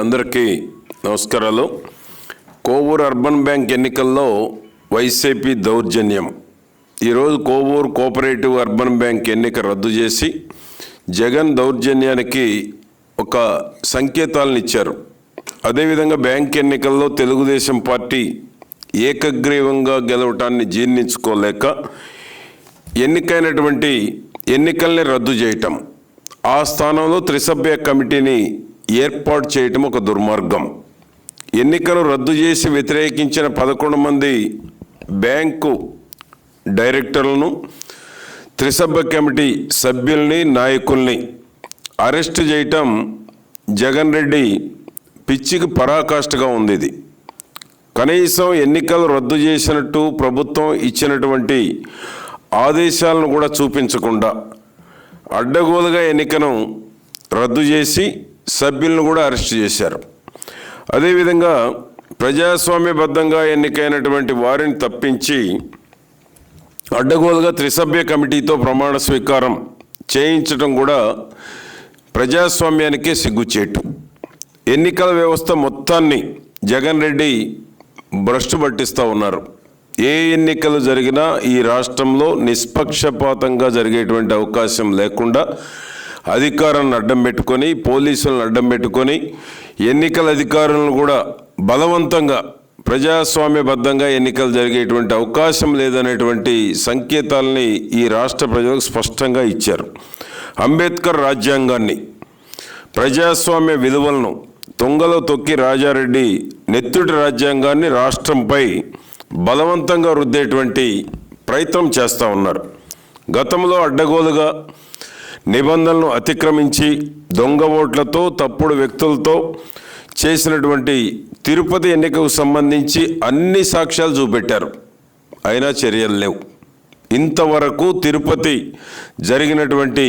అందరికీ నమస్కారాలు. Kovur urban bank ఎన్నికల్లో వైసీపీ దౌర్జన్యం. ఈరోజు కోవూరు కోఆపరేటివ్ అర్బన్ బ్యాంక్ ఎన్నిక రద్దు చేసి జగన్ దౌర్జన్యానికి ఒక సంకేతాలను ఇచ్చారు. అదేవిధంగా బ్యాంక్ ఎన్నికల్లో తెలుగుదేశం పార్టీ ఏకగ్రీవంగా గెలవటాన్ని జీర్ణించుకోలేక ఎన్నికైనటువంటి ఎన్నికల్ని రద్దు చేయటం. ఆ స్థానంలో త్రిసభ్య కమిటీని ఏర్పాటు చేయటం ఒక దుర్మార్గం. ఎన్నికలు రద్దు చేసి వ్యతిరేకించిన పదకొండు మంది బ్యాంకు డైరెక్టర్లను త్రిసభ్య కమిటీ సభ్యుల్ని నాయకుల్ని అరెస్ట్ చేయటం జగన్ రెడ్డి పిచ్చికి పరాకాష్ఠగా ఉంది ఇది. కనీసం ఎన్నికలు రద్దు చేసినట్టు ప్రభుత్వం ఇచ్చినటువంటి ఆదేశాలను కూడా చూపించకుండా అడ్డగోలుగా ఎన్నికను రద్దు చేసి సభ్యులను కూడా అరెస్ట్ చేశారు. అదేవిధంగా ప్రజాస్వామ్యబద్ధంగా ఎన్నికైనటువంటి వారిని తప్పించి అడ్డగోలుగా త్రిసభ్య కమిటీతో ప్రమాణ స్వీకారం చేయించడం కూడా ప్రజాస్వామ్యానికే సిగ్గుచేటు. ఎన్నికల వ్యవస్థ మొత్తాన్ని జగన్ రెడ్డి భ్రష్టు పట్టిస్తూ ఉన్నారు. ఏ ఎన్నికలు జరిగినా ఈ రాష్ట్రంలో నిష్పక్షపాతంగా జరిగేటువంటి అవకాశం లేకుండా అధికారాన్ని అడ్డం పెట్టుకొని పోలీసులను అడ్డం పెట్టుకొని ఎన్నికల అధికారులను కూడా బలవంతంగా ప్రజాస్వామ్యబద్ధంగా ఎన్నికలు జరిగేటువంటి అవకాశం లేదనేటువంటి సంకేతాలని ఈ రాష్ట్ర ప్రజలకు స్పష్టంగా ఇచ్చారు. అంబేద్కర్ రాజ్యాంగాన్ని ప్రజాస్వామ్య విలువలను తొంగలో తొక్కి రాజారెడ్డి నెత్తుటి రాజ్యాంగాన్ని రాష్ట్రంపై బలవంతంగా రుద్దేటువంటి ప్రయత్నం చేస్తూ ఉన్నారు. గతంలో అడ్డగోలుగా నిబంధనలను అతిక్రమించి దొంగ ఓట్లతో తప్పుడు వ్యక్తులతో చేసినటువంటి తిరుపతి ఎన్నికకు సంబంధించి అన్ని సాక్ష్యాలు చూపెట్టారు. అయినా చర్యలు లేవు. ఇంతవరకు తిరుపతి జరిగినటువంటి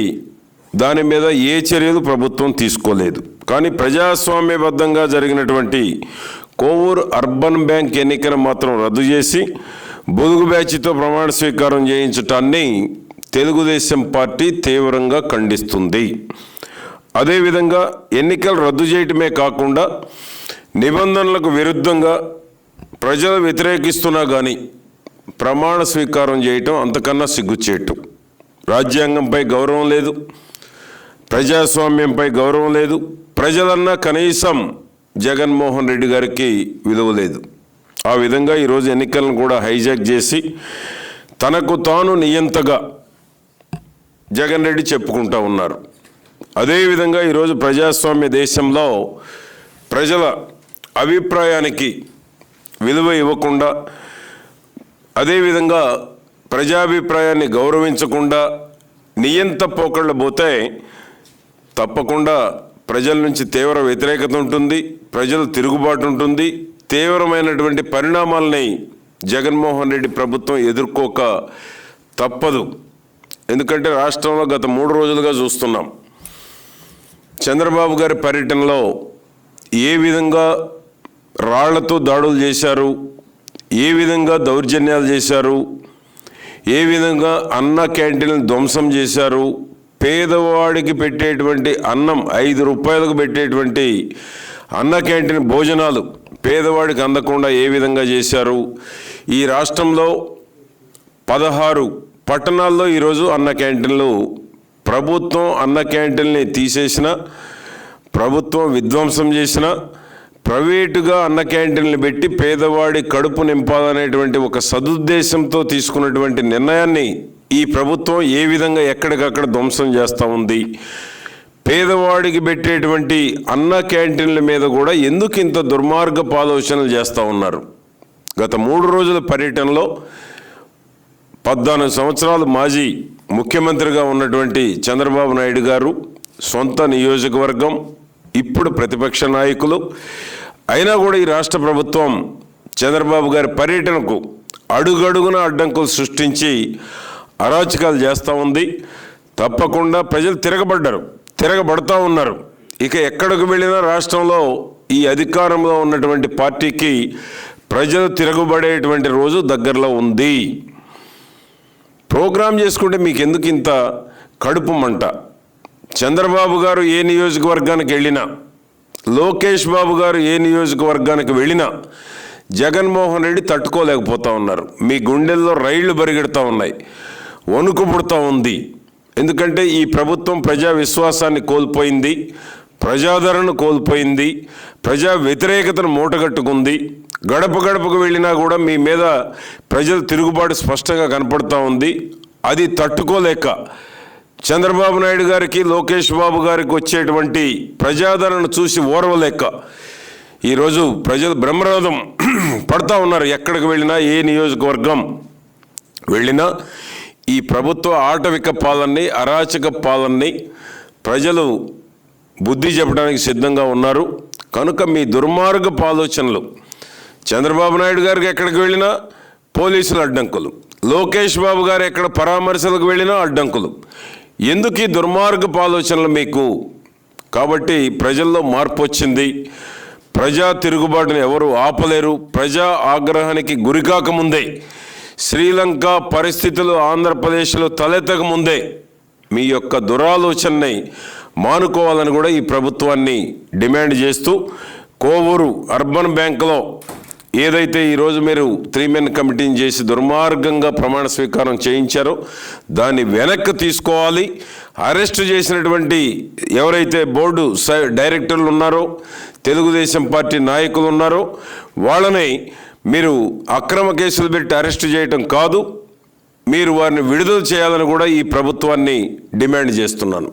దాని మీద ఏ చర్యలు ప్రభుత్వం తీసుకోలేదు. కానీ ప్రజాస్వామ్యబద్ధంగా జరిగినటువంటి కోవూరు అర్బన్ బ్యాంక్ ఎన్నికను మాత్రం రద్దు చేసి బొదుగు బ్యాచ్తో ప్రమాణ స్వీకారం చేయించటాన్ని తెలుగుదేశం పార్టీ తీవ్రంగా ఖండిస్తుంది. అదేవిధంగా ఎన్నికలు రద్దు చేయటమే కాకుండా నిబంధనలకు విరుద్ధంగా ప్రజలు వ్యతిరేకిస్తున్నా కానీ ప్రమాణ స్వీకారం చేయటం అంతకన్నా సిగ్గుచేటు. రాజ్యాంగంపై గౌరవం లేదు. ప్రజాస్వామ్యంపై గౌరవం లేదు. ప్రజలన్నా కనీసం జగన్మోహన్ రెడ్డి గారికి విలువ లేదు. ఆ విధంగా ఈరోజు ఎన్నికలను కూడా హైజాక్ చేసి తనకు తాను నియంతగా జగన్ రెడ్డి చెప్పుకుంటా ఉన్నారు. అదేవిధంగా ఈరోజు ప్రజాస్వామ్య దేశంలో ప్రజల అభిప్రాయానికి విలువ ఇవ్వకుండా అదేవిధంగా ప్రజాభిప్రాయాన్ని గౌరవించకుండా నియంత పోకళ్ళు పోతే తప్పకుండా ప్రజల నుంచి తీవ్ర వ్యతిరేకత ఉంటుంది ప్రజలు తిరుగుబాటు ఉంటుంది. తీవ్రమైనటువంటి పరిణామాలని జగన్మోహన్ రెడ్డి ప్రభుత్వం ఎదుర్కోక తప్పదు. ఎందుకంటే రాష్ట్రంలో గత మూడు రోజులుగా చూస్తున్నాం. చంద్రబాబు గారి పర్యటనలో ఏ విధంగా రాళ్ళతో దాడులు చేశారు ఏ విధంగా దౌర్జన్యాలు చేశారు ఏ విధంగా అన్న క్యాంటీన్లు ధ్వంసం చేశారు పేదవాడికి పెట్టేటువంటి అన్నం ఐదు రూపాయలకు పెట్టేటువంటి అన్న క్యాంటీన్ భోజనాలు పేదవాడికి అందకుండా ఏ విధంగా చేశారు ఈ రాష్ట్రంలో పదహారు పట్టణాల్లో ఈరోజు అన్న క్యాంటీన్లు ప్రభుత్వం అన్న క్యాంటీన్ని తీసేసిన ప్రభుత్వం విధ్వంసం చేసిన ప్రైవేటుగా అన్న క్యాంటీన్లు పెట్టి పేదవాడి కడుపు నింపాలనేటువంటి ఒక సదుద్దేశంతో తీసుకున్నటువంటి నిర్ణయాన్ని ఈ ప్రభుత్వం ఏ విధంగా ఎక్కడికక్కడ ధ్వంసం చేస్తూ ఉంది? పేదవాడికి పెట్టేటువంటి అన్న క్యాంటీన్ల మీద కూడా ఎందుకు ఇంత దుర్మార్గపు ఆలోచనలు చేస్తూ ఉన్నారు? గత మూడు రోజుల పర్యటనలో పద్నాలుగు సంవత్సరాలు మాజీ ముఖ్యమంత్రిగా ఉన్నటువంటి చంద్రబాబు నాయుడు గారు సొంత నియోజకవర్గం ఇప్పుడు ప్రతిపక్ష నాయకులు. అయినా కూడా ఈ రాష్ట్ర ప్రభుత్వం చంద్రబాబు గారి పర్యటనకు అడుగడుగున అడ్డంకులు సృష్టించి అరాచకాలు చేస్తూ ఉంది. తప్పకుండా ప్రజలు తిరగబడ్డారు తిరగబడతా ఉన్నారు. ఇక ఎక్కడికి వెళ్ళినా రాష్ట్రంలో ఈ అధికారంలో ఉన్నటువంటి పార్టీకి ప్రజలు తిరగబడేటువంటి రోజు దగ్గరలో ఉంది. ప్రోగ్రాం చేసుకుంటే మీకు ఎందుకు ఇంత కడుపు మంట? చంద్రబాబు గారు ఏ నియోజకవర్గానికి వెళ్ళినా లోకేష్ బాబు గారు ఏ నియోజకవర్గానికి వెళ్ళినా జగన్మోహన్ రెడ్డి తట్టుకోలేకపోతా ఉన్నారు. మీ గుండెల్లో రైళ్ళు బరిగెడుతూ ఉన్నాయి. వణుకు పుడుతూ ఉంది. ఎందుకంటే ఈ ప్రభుత్వం ప్రజా విశ్వాసాన్ని కోల్పోయింది. ప్రజాదరణ కోల్పోయింది ప్రజా వ్యతిరేకతను మూటగట్టుకుంది. గడప గడపకు వెళ్ళినా కూడా మీ మీద ప్రజల తిరుగుబాటు స్పష్టంగా కనపడుతూ ఉంది. అది తట్టుకోలేక చంద్రబాబు నాయుడు గారికి లోకేష్ బాబు గారికి వచ్చేటువంటి ప్రజాదరణ చూసి ఓర్వలేక ఈరోజు ప్రజలు బ్రహ్మరథం పడతా ఉన్నారు. ఎక్కడికి వెళ్ళినా ఏ నియోజకవర్గం వెళ్ళినా ఈ ప్రభుత్వ ఆటవిక పాలనని అరాచక పాలనని ప్రజలు బుద్ధి చెప్పడానికి సిద్ధంగా ఉన్నారు. కనుక మీ దుర్మార్గపు ఆలోచనలు చంద్రబాబు నాయుడు గారికి ఎక్కడికి వెళ్ళినా పోలీసులు అడ్డంకులు లోకేష్ బాబు గారు ఎక్కడ పరామర్శలకు వెళ్ళినా అడ్డంకులు. ఎందుకు ఈ దుర్మార్గపు ఆలోచనలు మీకు? కాబట్టి ప్రజల్లో మార్పు వచ్చింది. ప్రజా తిరుగుబాటును ఎవరు ఆపలేరు. ప్రజా ఆగ్రహానికి గురికాక ముందే శ్రీలంక పరిస్థితులు ఆంధ్రప్రదేశ్లో తలెత్తక ముందే మీ యొక్క దురాలోచనని మానుకోవాలని కూడా ఈ ప్రభుత్వాన్ని డిమాండ్ చేస్తూ కోవూరు అర్బన్ బ్యాంకులో ఏదైతే ఈరోజు మీరు త్రీ మెన్ కమిటీని చేసి దుర్మార్గంగా ప్రమాణ స్వీకారం చేయించారో దాన్ని వెనక్కి తీసుకోవాలి. అరెస్ట్ చేసినటువంటి ఎవరైతే బోర్డు డైరెక్టర్లు ఉన్నారో తెలుగుదేశం పార్టీ నాయకులు ఉన్నారో వాళ్ళని మీరు అక్రమ కేసులు పెట్టి అరెస్ట్ చేయటం కాదు. మీరు వారిని విడుదల చేయాలని కూడా ఈ ప్రభుత్వాన్ని డిమాండ్ చేస్తున్నాను.